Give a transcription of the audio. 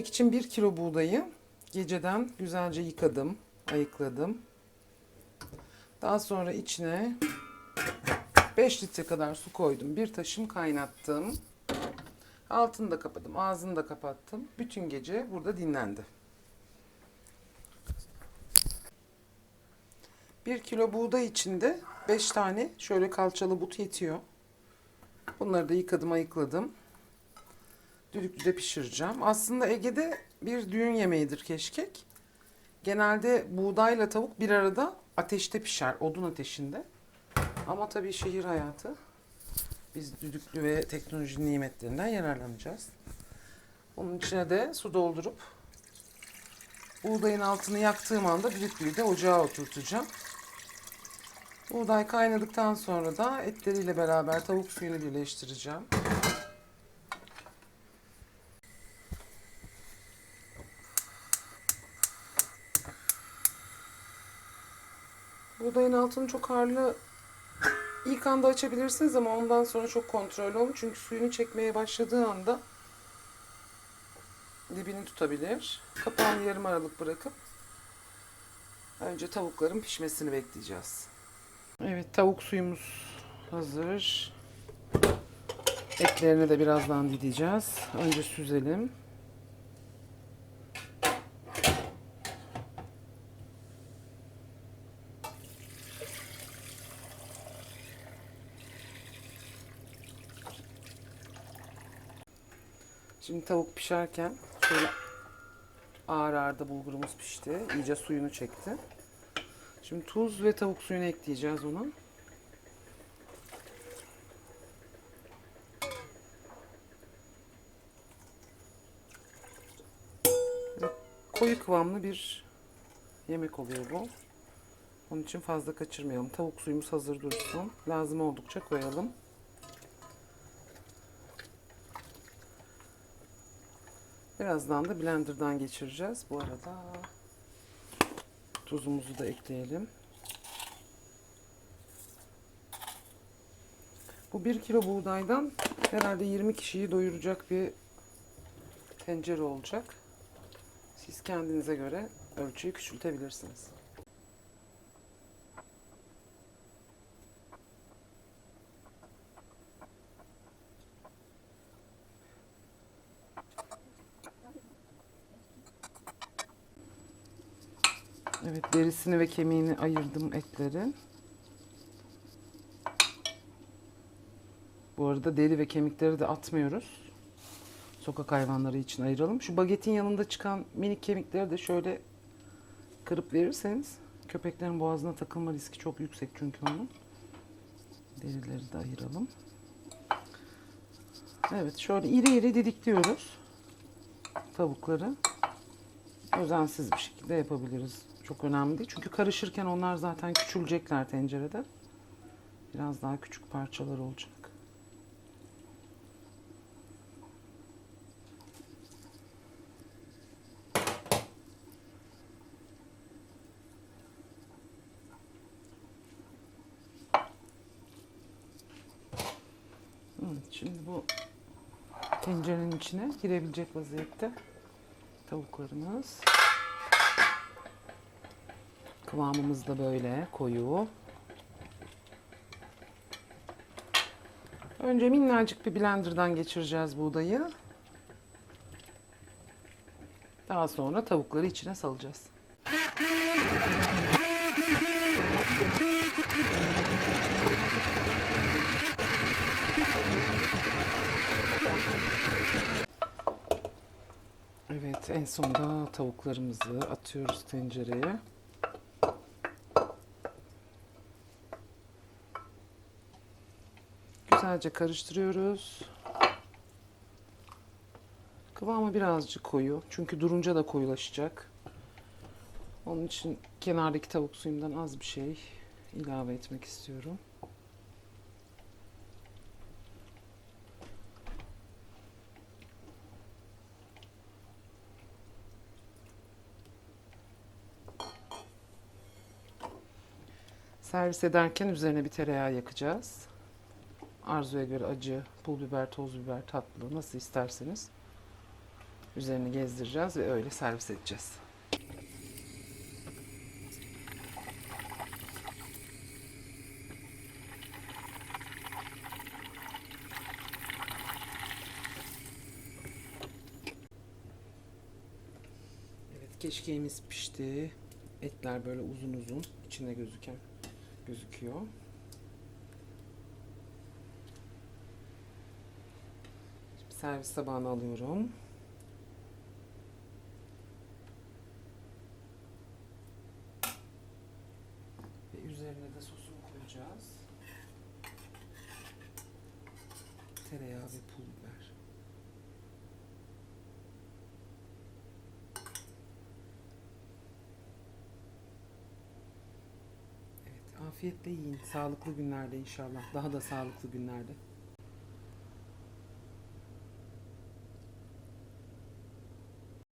kek için 1 kilo buğdayı geceden güzelce yıkadım, ayıkladım. Daha sonra içine 5 litre kadar su koydum. Bir taşım kaynattım. Altını da kapadım, ağzını da kapattım. Bütün gece burada dinlendi. 1 kilo buğday içinde 5 tane şöyle kalçalı but yetiyor. Bunları da yıkadım, ayıkladım. Düdüklüde pişireceğim. Aslında Ege'de bir düğün yemeğidir keşkek. Genelde buğdayla tavuk bir arada ateşte pişer, odun ateşinde. Ama tabii şehir hayatı. Biz düdüklü ve teknoloji nimetlerinden yararlanacağız. Onun içine de su doldurup buğdayın altını yaktığım anda düdüklüyü de ocağa oturtacağım. Buğday kaynadıktan sonra da etleriyle beraber tavuk suyunu birleştireceğim. Buğdayın altını çok harlı ilk anda açabilirsiniz ama ondan sonra çok kontrollü olun. Çünkü suyunu çekmeye başladığı anda dibini tutabilir. Kapağını yarım aralık bırakıp önce tavukların pişmesini bekleyeceğiz. Evet tavuk suyumuz hazır. Etlerini de birazdan dideceğiz. Önce süzelim. Şimdi tavuk pişerken şöyle ağır ağır da bulgurumuz pişti. İyice suyunu çekti. Şimdi tuz ve tavuk suyunu ekleyeceğiz ona. Koyu kıvamlı bir yemek oluyor bu. Onun için fazla kaçırmayalım. Tavuk suyumuz hazır dursun. Lazım oldukça koyalım. Birazdan da blenderdan geçireceğiz. Bu arada tuzumuzu da ekleyelim. Bu 1 kilo buğdaydan herhalde 20 kişiyi doyuracak bir tencere olacak. Siz kendinize göre ölçüyü küçültebilirsiniz. Evet derisini ve kemiğini ayırdım etlerin. Bu arada deri ve kemikleri de atmıyoruz. Sokak hayvanları için ayıralım. Şu bagetin yanında çıkan minik kemikleri de şöyle kırıp verirseniz köpeklerin boğazına takılma riski çok yüksek çünkü onun. Derileri de ayıralım. Evet şöyle iri iri didikliyoruz tavukları. Özensiz bir şekilde yapabiliriz. Çok önemli değil. Çünkü karışırken onlar zaten küçülecekler tencerede. Biraz daha küçük parçalar olacak. Şimdi bu tencerenin içine girebilecek vaziyette tavuklarımız. Kıvamımız da böyle koyu. Önce minnacık bir blenderdan geçireceğiz buğdayı. Daha sonra tavukları içine salacağız. Evet, en sonda tavuklarımızı atıyoruz tencereye. Güzelce karıştırıyoruz. Kıvamı birazcık koyu. Çünkü durunca da koyulaşacak. Onun için kenardaki tavuk suyumdan az bir şey ilave etmek istiyorum. Servis ederken üzerine bir tereyağı yakacağız. Arzuya göre acı, pul biber, toz biber, tatlı nasıl isterseniz Üzerini gezdireceğiz ve öyle servis edeceğiz. Evet keşkeğimiz pişti. Etler böyle uzun uzun içine gözüken gözüküyor. Servis tabağına alıyorum. Ve üzerine de sosunu koyacağız. Tereyağı ve pul biber. Evet, afiyetle yiyin. Sağlıklı günlerde inşallah. Daha da sağlıklı günlerde.